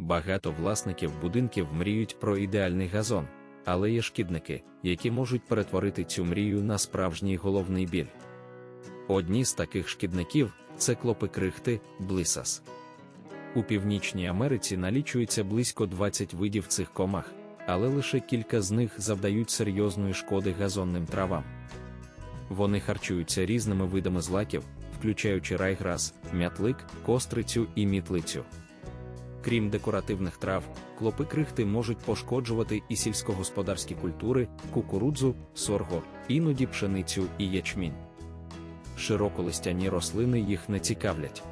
Багато власників будинків мріють про ідеальний газон, але є шкідники, які можуть перетворити цю мрію на справжній головний біль. Одні з таких шкідників це клопи крихти, блисас. У Північній Америці налічується близько 20 видів цих комах, але лише кілька з них завдають серйозної шкоди газонним травам. Вони харчуються різними видами злаків, включаючи райграс, мятлик, кострицю і мітлицю. Крім декоративних трав, клопи крихти можуть пошкоджувати і сільськогосподарські культури, кукурудзу, сорго, іноді пшеницю і ячмінь. Широколистяні рослини їх не цікавлять.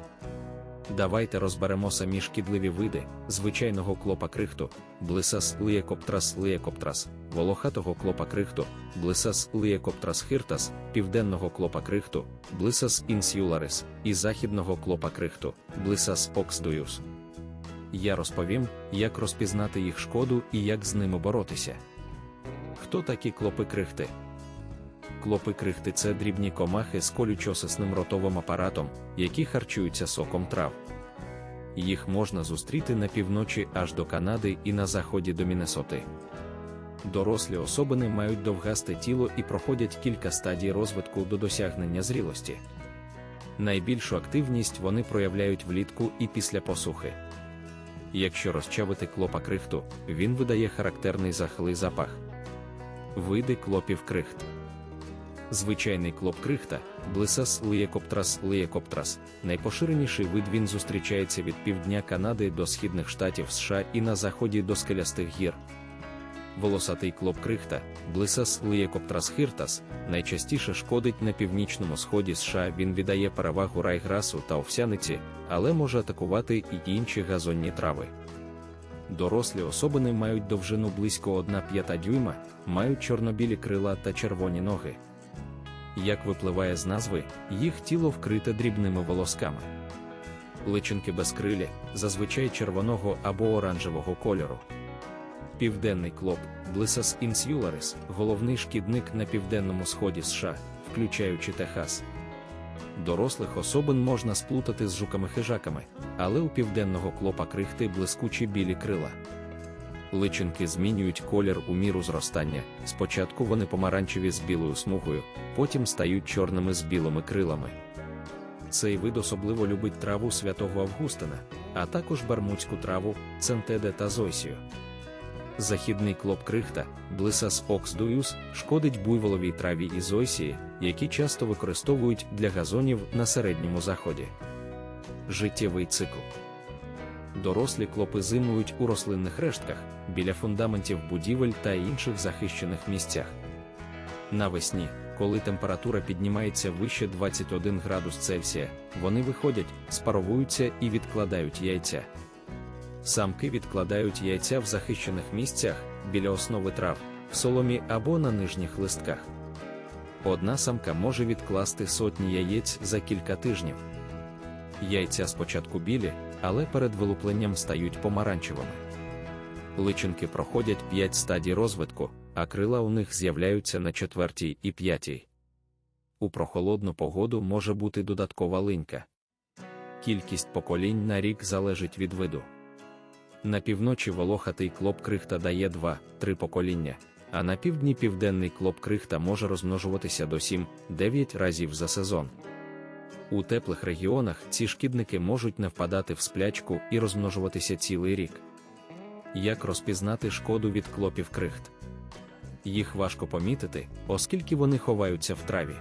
Давайте розберемо самі шкідливі види звичайного клопа крихту, блисас лієкоптрас лієкоптрас, волохатого клопа крихту, блисас лієкоптрас хиртас, південного клопа крихту, блисас інсюларис і західного клопа крихту, блисас оксдуюс. Я розповім, як розпізнати їх шкоду і як з ними боротися. Хто такі клопи крихти? Клопи крихти це дрібні комахи з колючосисним ротовим апаратом, які харчуються соком трав. Їх можна зустріти на півночі аж до Канади і на заході до Міннесоти. Дорослі особини мають довгасте тіло і проходять кілька стадій розвитку до досягнення зрілості. Найбільшу активність вони проявляють влітку і після посухи. Якщо розчавити клопа крихту, він видає характерний захлий запах. Види клопів крихт. Звичайний клоп крихта, блисас лієкоптрас лієкоптрас, найпоширеніший вид він зустрічається від півдня Канади до східних штатів США і на заході до скелястих гір. Волосатий клоп крихта, блисас лієкоптрас хиртас, найчастіше шкодить на північному сході США. Він віддає перевагу райграсу та овсяниці, але може атакувати і інші газонні трави. Дорослі особини мають довжину близько 1,5 дюйма, мають чорнобілі крила та червоні ноги. Як випливає з назви, їх тіло вкрите дрібними волосками. Личинки безкрилі, зазвичай червоного або оранжевого кольору. Південний клоп, Блисас інсюларис, головний шкідник на південному сході США, включаючи Техас. Дорослих особин можна сплутати з жуками-хижаками, але у південного клопа крихти блискучі білі крила. Личинки змінюють колір у міру зростання. Спочатку вони помаранчеві з білою смугою, потім стають чорними з білими крилами. Цей вид особливо любить траву святого Августина, а також бармуцьку траву, центеде та зойсію. Західний клоп крихта, блисас оксдуюс, шкодить буйволовій траві і зойсії, які часто використовують для газонів на середньому заході. Життєвий цикл. Дорослі клопи зимують у рослинних рештках, біля фундаментів будівель та інших захищених місцях. Навесні, коли температура піднімається вище 21 градус Цельсія, вони виходять, спаровуються і відкладають яйця. Самки відкладають яйця в захищених місцях біля основи трав, в соломі або на нижніх листках. Одна самка може відкласти сотні яєць за кілька тижнів. Яйця спочатку білі, але перед вилупленням стають помаранчевими. Личинки проходять 5 стадій розвитку, а крила у них з'являються на четвертій і п'ятій. У прохолодну погоду може бути додаткова линька. Кількість поколінь на рік залежить від виду. На півночі волохатий клоп крихта дає 2-3 покоління, а на півдні південний клоп крихта може розмножуватися до 7-9 разів за сезон. У теплих регіонах ці шкідники можуть не впадати в сплячку і розмножуватися цілий рік. Як розпізнати шкоду від клопів крихт? Їх важко помітити, оскільки вони ховаються в траві.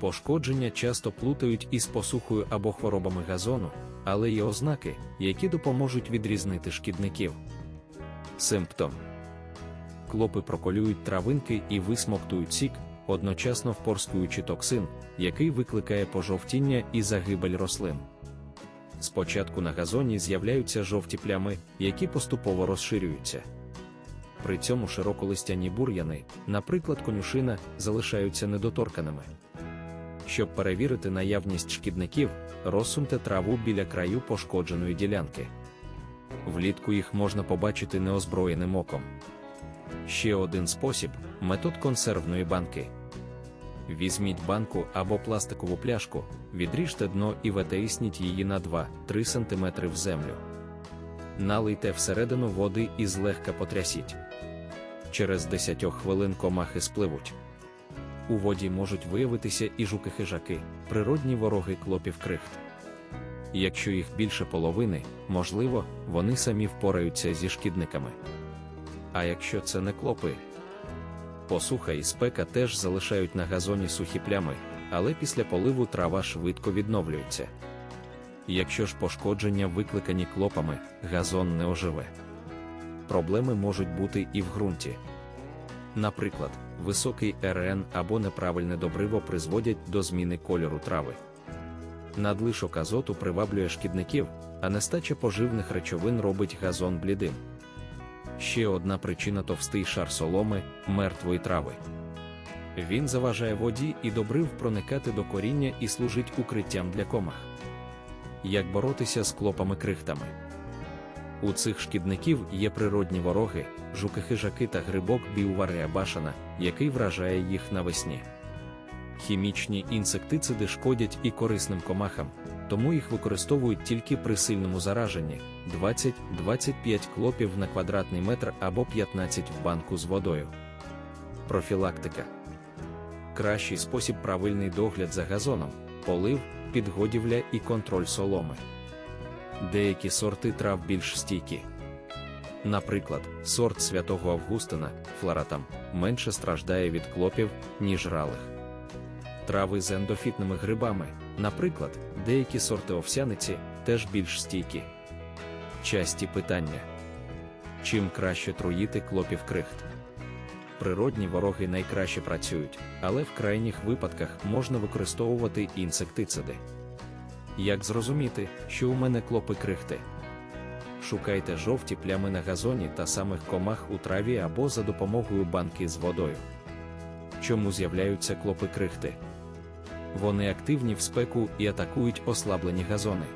Пошкодження часто плутають із посухою або хворобами газону, але є ознаки, які допоможуть відрізнити шкідників. Симптом клопи проколюють травинки і висмоктують сік, одночасно впорскуючи токсин, який викликає пожовтіння і загибель рослин. Спочатку на газоні з'являються жовті плями, які поступово розширюються. При цьому широколистяні бур'яни, наприклад, конюшина, залишаються недоторканими. Щоб перевірити наявність шкідників, розсуньте траву біля краю пошкодженої ділянки. Влітку їх можна побачити неозброєним оком. Ще один спосіб метод консервної банки. Візьміть банку або пластикову пляшку, відріжте дно і витисніть її на 2-3 см в землю. Налийте всередину води і злегка потрясіть. Через 10 хвилин комахи спливуть. У воді можуть виявитися і жуки-хижаки, природні вороги клопів крихт. Якщо їх більше половини, можливо, вони самі впораються зі шкідниками. А якщо це не клопи, посуха і спека теж залишають на газоні сухі плями, але після поливу трава швидко відновлюється. Якщо ж пошкодження викликані клопами, газон не оживе. Проблеми можуть бути і в ґрунті. Наприклад, високий РН або неправильне добриво призводять до зміни кольору трави. Надлишок азоту приваблює шкідників, а нестача поживних речовин робить газон блідим. Ще одна причина товстий шар соломи мертвої трави. Він заважає воді і добрив проникати до коріння і служить укриттям для комах. Як боротися з клопами крихтами? У цих шкідників є природні вороги, жуки-хижаки та грибок біуварія башана, який вражає їх навесні. Хімічні інсектициди шкодять і корисним комахам, тому їх використовують тільки при сильному зараженні 20-25 клопів на квадратний метр або 15 в банку з водою. Профілактика кращий спосіб правильний догляд за газоном, полив, підгодівля і контроль соломи. Деякі сорти трав більш стійкі. Наприклад, сорт святого Августина, флоратам, менше страждає від клопів, ніж ралих. Трави з ендофітними грибами, наприклад, деякі сорти овсяниці, теж більш стійкі. Часті питання: чим краще труїти клопів крихт? Природні вороги найкраще працюють, але в крайніх випадках можна використовувати інсектициди. Як зрозуміти, що у мене клопи крихти? Шукайте жовті плями на газоні та самих комах у траві або за допомогою банки з водою. Чому з'являються клопи крихти? Вони активні в спеку і атакують ослаблені газони.